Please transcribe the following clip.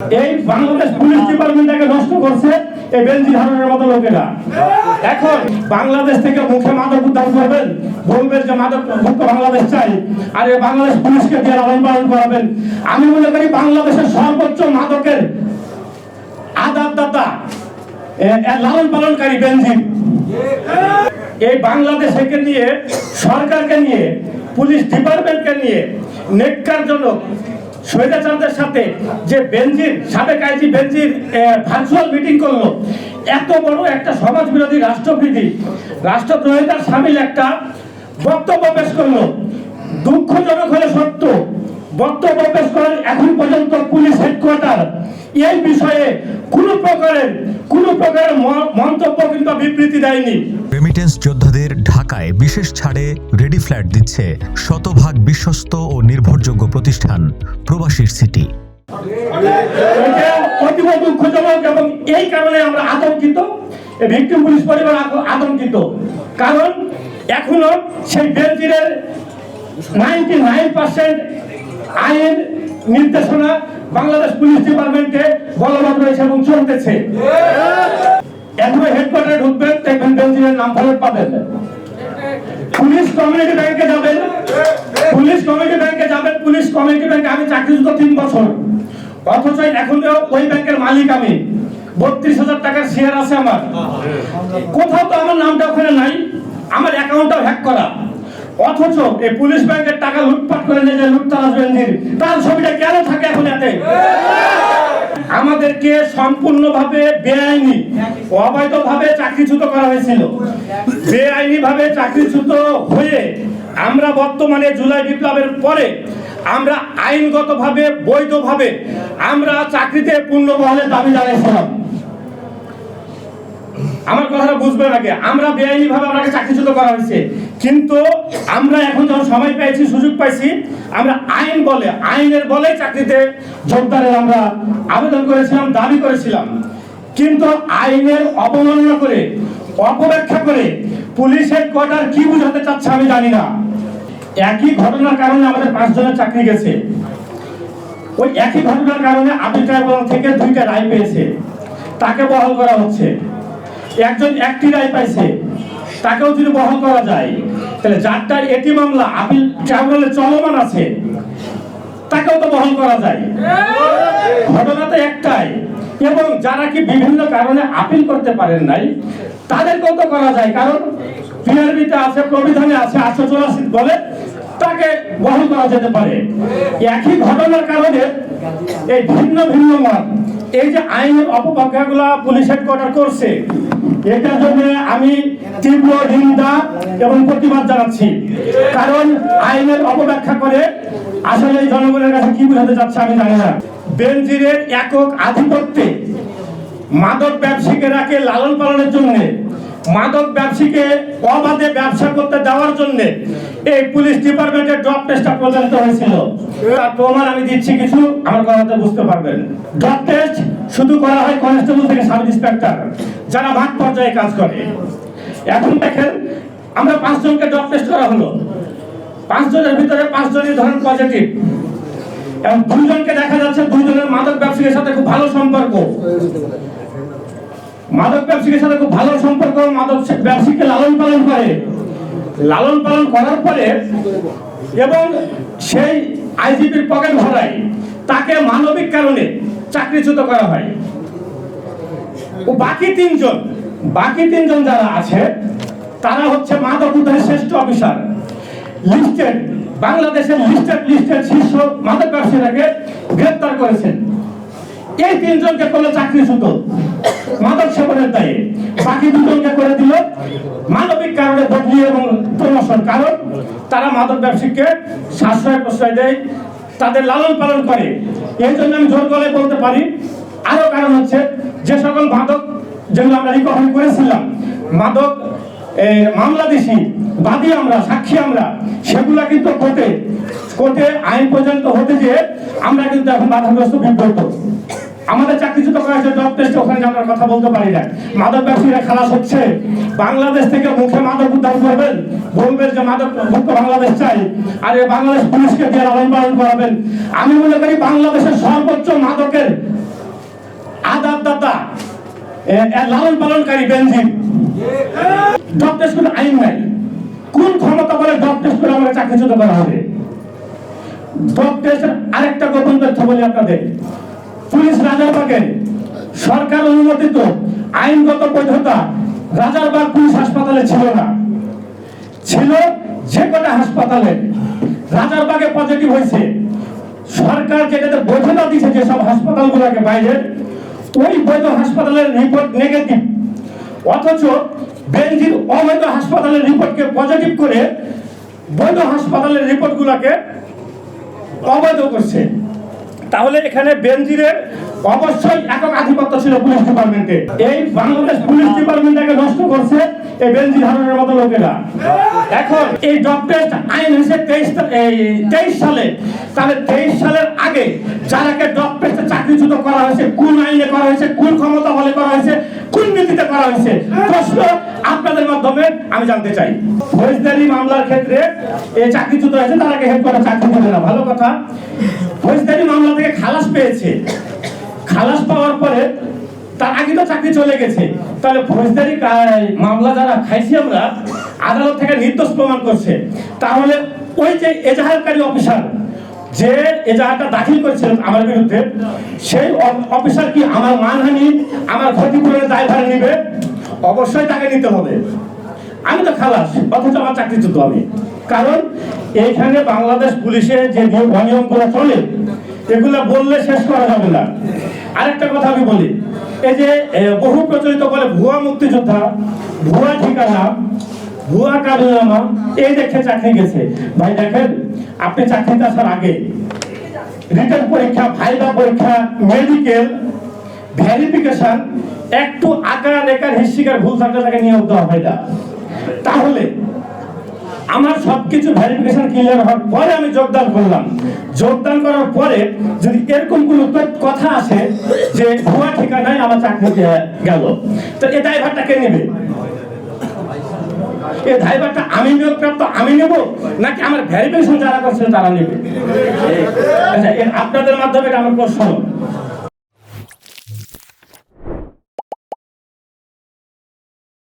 এই বাংলাদেশ পুলিশ ডিপার্টমেন্টটাকে নষ্ট করছে এই বেঞ্জি ধারণের মতো লোকেরা। এখন বাংলাদেশ থেকে মুখে মাদক উদ্ধার করবেন, বলবেন যে মাদক মুক্ত বাংলাদেশ চাই, আর এই বাংলাদেশ পুলিশকে দিয়ে লালন পালন করাবেন। আমি মনে করি বাংলাদেশের সর্বোচ্চ মাদকের আদাবদাতা এ- এ, লালন পালনকারী বেঞ্জিন এই বাংলাদেশকে নিয়ে, সরকারকে নিয়ে, পুলিশ ডিপার্টমেন্টকে নিয়ে, নেককারজনক স্বৈরাচারদের সাথে যে বেঞ্জির সাবেক আইজি বেঞ্জির ভার্চুয়াল মিটিং করল। এত বড় একটা সমাজ বিরোধী রাষ্ট্রবিধি রাষ্ট্রদ্রোহিতার সামিল একটা বক্তব্য পেশ করল। দুঃখজনক হলে সত্য। বক্তব্য পেশ করেন এখন পর্যন্ত পুলিশ হেডকোয়ার্টার এই বিষয়ে কোনো প্রকারের কোনো প্রকারের মন্তব্য কিংবা বিবৃতি দেয়নি। রেমিটেন্স যোদ্ধাদের ঢাকায় বিশেষ ছাড়ে রেডি ফ্ল্যাট দিচ্ছে শতভাগ বিশ্বস্ত ও নির্ভরযোগ্য প্রতিষ্ঠান প্রবাসীর সিটি। অতীব দুঃখজনক এবং এই কারণে আমরা আতঙ্কিত। ভিক্টিম পুলিশ পরিবার আত- আতঙ্কিত। কারণ এখনও সেই বেলজিরের নাইনটি নাইন পার্সেন্ট আইন নির্দেশনা বাংলাদেশ পুলিশ ডিপার্টমেন্টে বলবৎ রয়েছে এবং চলতেছে। এখনও হেডকোয়ার্টারে ঢুকবেন, দেখবেন বেলজিরের নাম ফেরত পাবেন। পুলিশ কমিউনিটি ব্যাংকে যাবেন। পুলিশ কমিউনিটি ব্যাংকে যাবেন। পুলিশ কমিউনিটি ব্যাংকে আমি চাকরিরত তিন বছর। অথচ এখন ওই ব্যাংকের মালিক আমি। বত্রিশ হাজার টাকার শেয়ার আছে আমার। কোথাও তো আমার নামটা ওখানে নাই। আমার অ্যাকাউন্টটাও হ্যাক করা। অথচ এই পুলিশ ব্যাংকের টাকা লুটপাট করে নিয়ে যায় লুটতারাজ বেঞ্জির তার ছবিটা কেন থাকে এখন এতে? আমাদেরকে সম্পূর্ণভাবে বেআইনি, অবৈধভাবে চাকরিচ্যুত করা হয়েছিল। বেআইনিভাবে চাকরিচ্যুত হয়ে আমরা বর্তমানে জুলাই বিপ্লবের পরে আমরা আইনগতভাবে, বৈধভাবে আমরা চাকরিতে পূর্ণ বহালের দাবি জানিয়েছিলাম। আমার কথাটা বুঝবেন আগে। আমরা বেআইনি ভাবে আমাকে চাকরিচ্যুত করা হয়েছে। কিন্তু আমরা এখন যখন সময় পেয়েছি সুযোগ পাইছি, আমরা আইন বলে, আইনের বলে চাকরিতে যোগদানের আমরা আবেদন করেছিলাম, দাবি করেছিলাম। কিন্তু আইনের অবমাননা করে, অপব্যাখ্যা করে পুলিশের কোয়ার্টার কি বুঝাতে চাচ্ছে আমি জানি না। একই ঘটনার কারণে আমাদের পাঁচজনের চাকরি গেছে। ওই একই ঘটনার কারণে আপিল ট্রাইব্যুনাল থেকে দুইটা রায় পেয়েছে। তাকে বহাল করা হচ্ছে। একজন একটি রায় পাইছে। তাকেও যদি বহাল করা যায় তাহলে যারটার এটি মামলা, আপিল ট্রাইব্যুনালে চলমান আছে, তাকেও তো বহাল করা যায়। ঘটনা তো একটাই, এবং যারা কি বিভিন্ন কারণে আপিল করতে পারেন নাই, তাদেরকেও তো করা যায়, কারণ পিআরবিতে আছে, প্রবিধানে আছে, আটশো চৌরাশি বলে তাকে বহন করা যেতে পারে। একই ঘটনার কারণে এই ভিন্ন ভিন্ন মত এই যে আইনের অপব্যাখ্যাগুলা পুলিশ হেডকোয়ার্টার করছে, এটার জন্য আমি তীব্র নিন্দা এবং প্রতিবাদ জানাচ্ছি। কারণ আইনের অপব্যাখ্যা করে আসলে জনগণের কাছে কি বোঝাতে যাচ্ছে আমি জানি না। বেনজিরের একক আধিপত্যে মাদক ব্যবসায়ীকে লালন পালনের জন্য মাদক ব্যবসায়ীকে অবাধে ব্যবসা করতে দেওয়ার জন্য এই পুলিশ ডিপার্টমেন্টের ড্রপ টেস্টটা প্রচারিত হয়েছিল। তার প্রমাণ আমি দিচ্ছি কিছু, আমার কথাতে বুঝতে পারবেন। ড্রপ টেস্ট শুধু করা হয় কনস্টেবল থেকে সাব ইন্সপেক্টর, যারা মাঠ পর্যায়ে কাজ করে। এখন দেখেন, আমরা পাঁচজনকে ড্রপ টেস্ট করা হলো। পাঁচজনের ভিতরে পাঁচজনই ধরেন পজিটিভ। এবং দুইজনকে দেখা যাচ্ছে দুইজনের মাদক ব্যবসায়ীর সাথে খুব ভালো সম্পর্ক। মাদক ব্যবসায়ীর সাথে খুব ভালো সম্পর্ক। মাদক ব্যবসায়ীকে লালন পালন করে। লালন পালন করার পরে এবং সেই আইজিপির পকেট ভরায়। তাকে মানবিক কারণে চাকরিচ্যুত করা হয়। ও বাকি তিনজন বাকি তিনজন যারা আছে, তারা হচ্ছে মাদক উদ্ধারের শ্রেষ্ঠ অফিসার। লিস্টেড, বাংলাদেশের লিস্টেড লিস্টেড শীর্ষ মাদক ব্যবসায়ীরাকে গ্রেপ্তার করেছেন। এই তিনজনকে কোনো চাকরিচ্যুত মাদক সেবনের দায়ে বাকি দুজনকে করে দিল। মানবিক কারণে বদলি এবং প্রমোশন কারণ তারা মাদক ব্যবসায়ীকে সাশ্রয় প্রশ্রয় দেয় তাদের লালন পালন করে। এই জন্য আমি জোর গলায় বলতে পারি আরও কারণ হচ্ছে যে সকল মাদক যেগুলো আমরা রিকভারি করেছিলাম মাদক এ, মামলা দিছি বাদী আমরা সাক্ষী আমরা সেগুলা কিন্তু কোর্টে কোর্টে আইন পর্যন্ত হতে যে আমরা কিন্তু এখন বাধাগ্রস্ত বিব্রত। আমাদের চাকরিচ্যুত করা হয়েছে জব টেস্টে ওখানে আমরা কথা বলতে পারি না মাদক ব্যবসায়ীরা খালাস হচ্ছে। বাংলাদেশ থেকে মুখে মাদক উদ্ধার করবেন, বলবেন যে মাদক মুক্ত বাংলাদেশ চাই। আর এই বাংলাদেশ পুলিশকে দিয়ে লালন পালন করাবেন। আমি মনে করি বাংলাদেশের সর্বোচ্চ মাদকের এ- এ, লালন পালনকারী বেঞ্জিন জব টেস্ট করে আইন নাই। কোন ক্ষমতা বলে জব টেস্ট করে আমাকে চাকরিচ্যুত করা হবে? জব টেস্টের আরেকটা গোপন তথ্য বলি আপনাদের। পুলিশ রাজারবাগের সরকার অনুমোদিত, আইনগত বৈধতা রাজারবাগ পুলিশ হাসপাতালে ছিল না। ছিল যে কটা হাসপাতালে। রাজারবাগে পজিটিভ হয়েছে। সরকার যেটাতে বৈধতা দিয়েছে যেসব হাসপাতালগুলোকে বাইরে, ওই বৈধ হাসপাতালের রিপোর্ট নেগেটিভ অথচ বেলজির অবৈধ হাসপাতালের রিপোর্টকে পজিটিভ করে বৈধ হাসপাতালের রিপোর্টগুলোকে অবৈধ করছে। তাহলে এখানে বেনজিরের অবশ্যই একক আধিপত্য ছিল পুলিশ ডিপার্টমেন্টে। এই বাংলাদেশ পুলিশ ডিপার্টমেন্টটাকে নষ্ট করছে এই বেনজির হারুনের মতো লোকেরা। এখন এই জব টেস্ট আইন হয়েছে তেইশ এই তেইশ সালে। তাহলে তেইশ সালের আগে যারাকে জব টেস্টে চাকরিচ্যুত করা হয়েছে, কোন আইনে করা হয়েছে, কোন ক্ষমতা বলে করা হয়েছে, কোন নীতিতে করা হয়েছে, প্রশ্ন আপনাদের মাধ্যমে আমি জানতে চাই। ফৌজদারি মামলার ক্ষেত্রে এই চাকরিচ্যুত হয়েছে তারাকে হেল্প করে চাকরি দিবে না, ভালো কথা। ফৌজদারি মামলা থেকে খালাস পেয়েছে। খালাস পাওয়ার পরে তার আগে তো চাকরি চলে গেছে। তাহলে ফৌজদারি মামলা যারা খাইছি আমরা, আদালত থেকে নির্দোষ প্রমাণ করছে। তাহলে ওই যে এজাহারকারী অফিসার, যে এজাহারটা দাখিল করেছিলেন আমার বিরুদ্ধে, সেই অফিসার কি আমার মানহানি, আমার ক্ষতিপূরণের দায়ভার নিবে? অবশ্যই তাকে নিতে হবে। আমি তো খালাস, অথচ আমার চাকরিচ্যুত আমি। কারণ এইখানে বাংলাদেশ পুলিশে যে নিয়ম, অনিয়মগুলো চলে, এগুলো বললে শেষ করা যাবে না। আরেকটা কথা আমি বলি, এই যে বহু প্রচলিত বলে ভুয়া মুক্তিযোদ্ধা, ভুয়া ঠিকানা, ভুয়া কারুনামা, এই দেখে চাকরি গেছে। ভাই, দেখেন, আপনি চাকরিতে আসার আগে রিটার্ন পরীক্ষা, ভাইবা পরীক্ষা, মেডিকেল, ভেরিফিকেশন একটু আকার রেখার হিস্ট্রিকার ভুল থাকলে তাকে নিয়োগ দেওয়া হয় না তাহলে আমার সবকিছু ভেরিফিকেশন ক্লিয়ার হওয়ার পরে আমি যোগদান করলাম। যোগদান করার পরে যদি এরকম কোনো কথা আসে যে ভুয়া ঠিকানায় আমার চাকরি গে- গেল, তো এ ড্রাইভারটা কে নেবে? এই ড্রাইভারটা আমি নিয়োগপ্রাপ্ত আমি নেব? নাকি আমার ভেরিফিকেশন যারা করছেন তারা নেবে? আচ্ছা আপনাদের মাধ্যমে আমার প্রশ্ন।